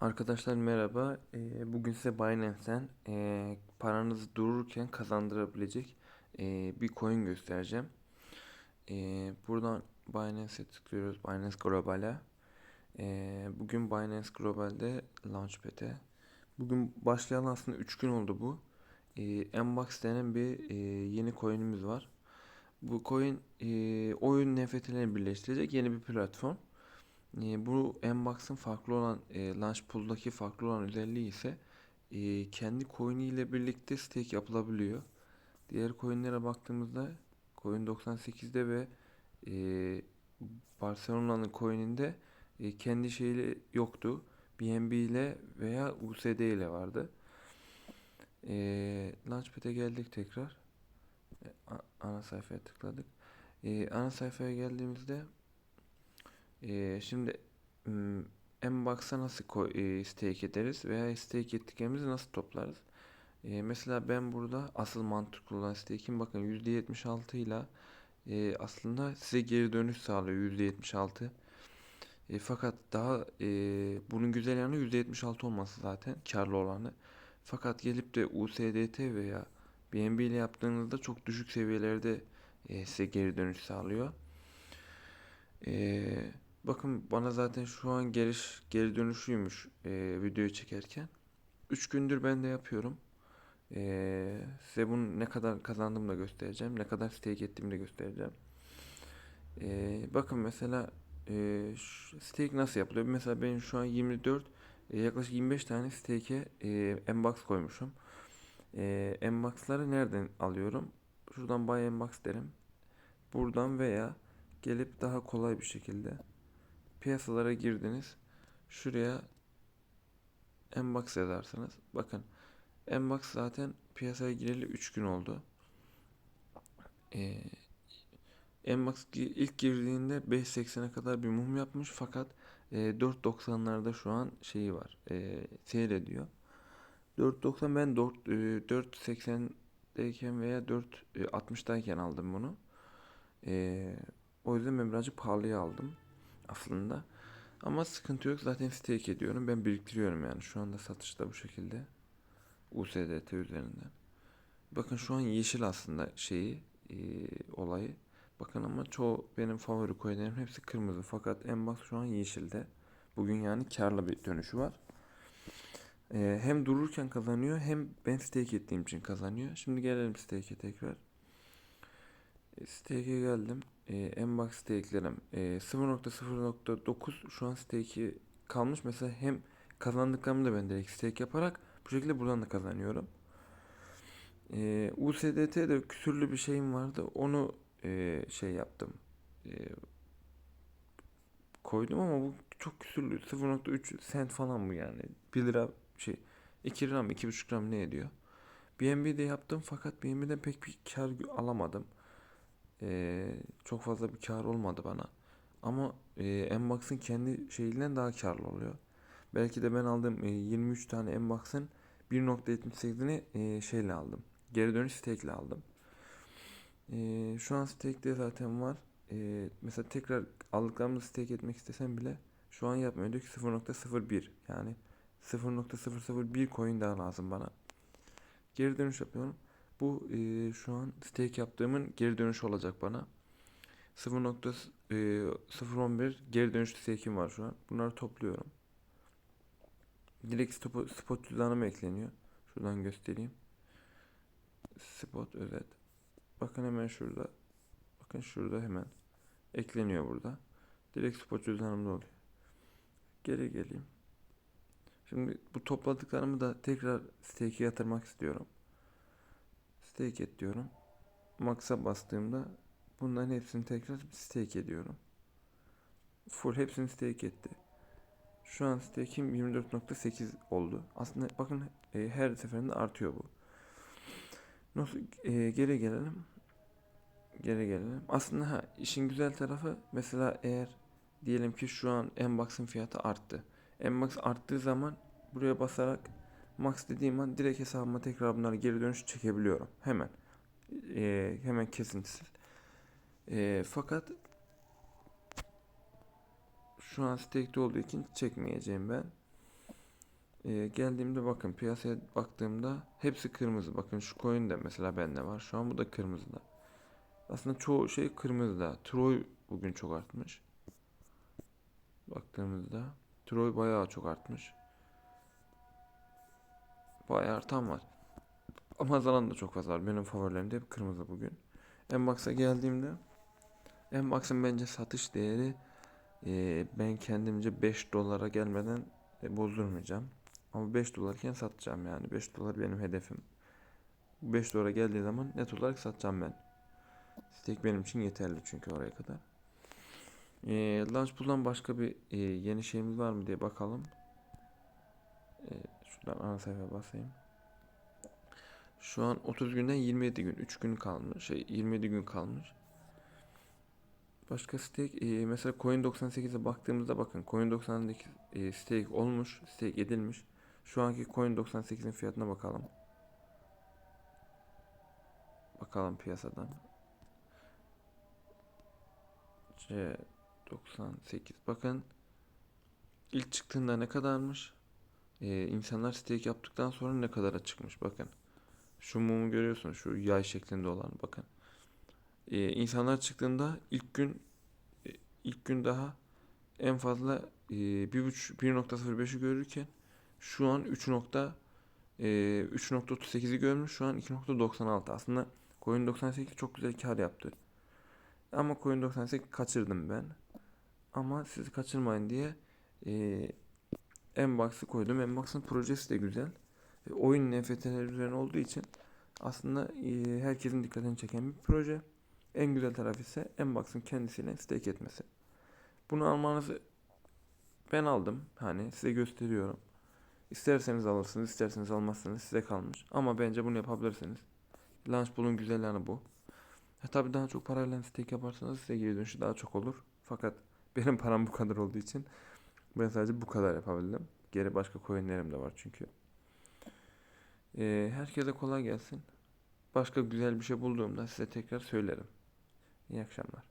Arkadaşlar merhaba. Ee, bugün size Binance'ten ee, paranızı dururken kazandırabilecek ee, bir coin göstereceğim. Ee, buradan Binance'e tıklıyoruz. Binance Global'e. Bugün Binance Global'de Launchpad'e. Bugün başlayan aslında 3 gün oldu bu. Mbox denen bir yeni coin'imiz var. Bu coin oyun NFT'lerini birleştirecek yeni bir platform. E, bu Mbox'ın farklı olan e, Launch Pool'daki farklı olan özelliği ise e, kendi coin'i ile birlikte stake yapılabiliyor. Diğer coin'lere baktığımızda Coin 98'de ve e, Barcelona'nın coin'inde e, kendi şeyi yoktu. BNB ile veya USD ile vardı. E, Launchpad'e geldik tekrar. E, ana sayfaya tıkladık. E, ana sayfaya geldiğimizde ee, şimdi hmm, Mbox'a nasıl koy, e, stake ederiz veya stake ettiklerimizi nasıl toplarız? Ee, mesela ben burada asıl mantıklı olan stake'im bakın %76 ile e, aslında size geri dönüş sağlıyor %76. E, fakat daha e, bunun güzel yanı %76 olması zaten karlı olanı. Fakat gelip de USDT veya BNB ile yaptığınızda çok düşük seviyelerde e, size geri dönüş sağlıyor. Ee, bakın bana zaten şu an geri, geri dönüşüymüş e, videoyu çekerken. 3 gündür ben de yapıyorum. Ee, size bunu ne kadar kazandığımı da göstereceğim. Ne kadar stake ettiğimi de göstereceğim. Ee, bakın mesela e, stake nasıl yapılıyor? Mesela ben şu an 24 e, yaklaşık 25 tane stake'e e, Mbox koymuşum. E, Mbox'ları nereden alıyorum? Şuradan Buy Mbox derim. Buradan veya gelip daha kolay bir şekilde piyasalara girdiniz. Şuraya Mbox yazarsınız. Bakın Mbox zaten piyasaya gireli 3 gün oldu. Ee, gi- ilk girdiğinde 5.80'e kadar bir mum yapmış fakat e, 4.90'larda şu an şeyi var. E, seyrediyor. 4.90 ben 4, e, 4.80'deyken veya 4.60'dayken aldım bunu. Ee, o yüzden ben birazcık pahalıya aldım aslında. Ama sıkıntı yok. Zaten stake ediyorum. Ben biriktiriyorum yani. Şu anda satışta bu şekilde. USDT üzerinden. Bakın şu an yeşil aslında şeyi e, olayı. Bakın ama çoğu benim favori coinlerim hepsi kırmızı. Fakat Mbox şu an yeşilde. Bugün yani karlı bir dönüşü var. E, hem dururken kazanıyor hem ben stake ettiğim için kazanıyor. Şimdi gelelim stake'e tekrar. Stake'e geldim. E, Mbox stake'lerim e, 0.0.9 şu an stake'i kalmış. Mesela hem kazandıklarımı da ben direkt stake yaparak bu şekilde buradan da kazanıyorum. E, USDT'de küsürlü bir şeyim vardı. Onu e, şey yaptım. E, koydum ama bu çok küsürlü. 0.3 cent falan bu yani. 1 lira şey 2 lira mı 2,5 lira mı ne ediyor? BNB'de yaptım fakat BNB'den pek bir kar alamadım. Ee, çok fazla bir kar olmadı bana. Ama e, Mbox'ın kendi şeyinden daha karlı oluyor. Belki de ben aldığım e, 23 tane Mbox'ın 1.78'ini e, şeyle aldım. Geri dönüş stake ile aldım. E, şu an stake'de zaten var. E, mesela tekrar aldıklarımızı stake etmek istesem bile şu an yapmıyor. Diyor ki 0.01 yani 0.001 coin daha lazım bana. Geri dönüş yapıyorum. Bu e, şu an stake yaptığımın geri dönüşü olacak bana. 0.011 geri dönüş stake'im var şu an. Bunları topluyorum. Direkt spot, spot cüzdanıma ekleniyor. Şuradan göstereyim. Spot özet. Bakın hemen şurada. Bakın şurada hemen ekleniyor burada. Direkt spot cüzdanımda oluyor. Geri geleyim. Şimdi bu topladıklarımı da tekrar stake'e yatırmak istiyorum. Stake et diyorum. Max'a bastığımda bunların hepsini tekrar stake ediyorum. Full hepsini stake etti. Şu an stake'im 24.8 oldu. Aslında bakın e, her seferinde artıyor bu. Nasıl e, geri gelelim. Geri gelelim. Aslında ha, işin güzel tarafı mesela eğer diyelim ki şu an Mbox'ın fiyatı arttı. Mbox arttığı zaman buraya basarak max dediğim an direkt hesabıma tekrar bunları geri dönüş çekebiliyorum. Hemen. Ee, hemen kesintisiz. Ee, fakat şu an stake'de olduğu için çekmeyeceğim ben. Ee, geldiğimde bakın piyasaya baktığımda hepsi kırmızı. Bakın şu coin de mesela bende var. Şu an bu da kırmızıda. Aslında çoğu şey kırmızıda. Troy bugün çok artmış. Baktığımızda Troy bayağı çok artmış. Bayağı artan var. Ama azalan da çok fazla var. Benim favorilerim de hep kırmızı bugün. Mbox'a geldiğimde Mbox'ın bence satış değeri e, ben kendimce 5 dolara gelmeden e, bozdurmayacağım. Ama 5 dolarken satacağım yani. 5 dolar benim hedefim. 5 dolara geldiği zaman net olarak satacağım ben. Stake benim için yeterli çünkü oraya kadar. E, Launchpool'dan başka bir e, yeni şeyimiz var mı diye bakalım. E, şuradan ana sayfaya basayım. Şu an 30 günden 27 gün. 3 gün kalmış. Şey 27 gün kalmış. Başka stake e, mesela Coin98'e baktığımızda bakın Coin98 e, stake olmuş, stake edilmiş. Şu anki Coin98'in fiyatına bakalım. Bakalım piyasadan. C98 bakın ilk çıktığında ne kadarmış? Ee, insanlar stake yaptıktan sonra ne kadara çıkmış bakın. Şu mumu görüyorsunuz şu yay şeklinde olan bakın. Ee, insanlar çıktığında ilk gün e, ilk gün daha en fazla e, 1.5 1.05'i görürken şu an 3. nokta e, 3.38'i görmüş. Şu an 2.96. Aslında Coin 98 çok güzel kar yaptı. Ama Coin 98 kaçırdım ben. Ama sizi kaçırmayın diye e, Mbox'ı koydum. Mbox'ın projesi de güzel. E, oyun NFT'ler üzerine olduğu için aslında e, herkesin dikkatini çeken bir proje. En güzel tarafı ise Mbox'ın kendisiyle stake etmesi. Bunu almanızı ben aldım. Hani size gösteriyorum. İsterseniz alırsınız, isterseniz almazsınız size kalmış. Ama bence bunu yapabilirsiniz. Launchpool'un güzel yanı bu. Ha, tabii daha çok parayla stake yaparsanız size geri dönüşü daha çok olur. Fakat benim param bu kadar olduğu için ben sadece bu kadar yapabildim. Geri başka coinlerim de var çünkü. Ee, herkese kolay gelsin. Başka güzel bir şey bulduğumda size tekrar söylerim. İyi akşamlar.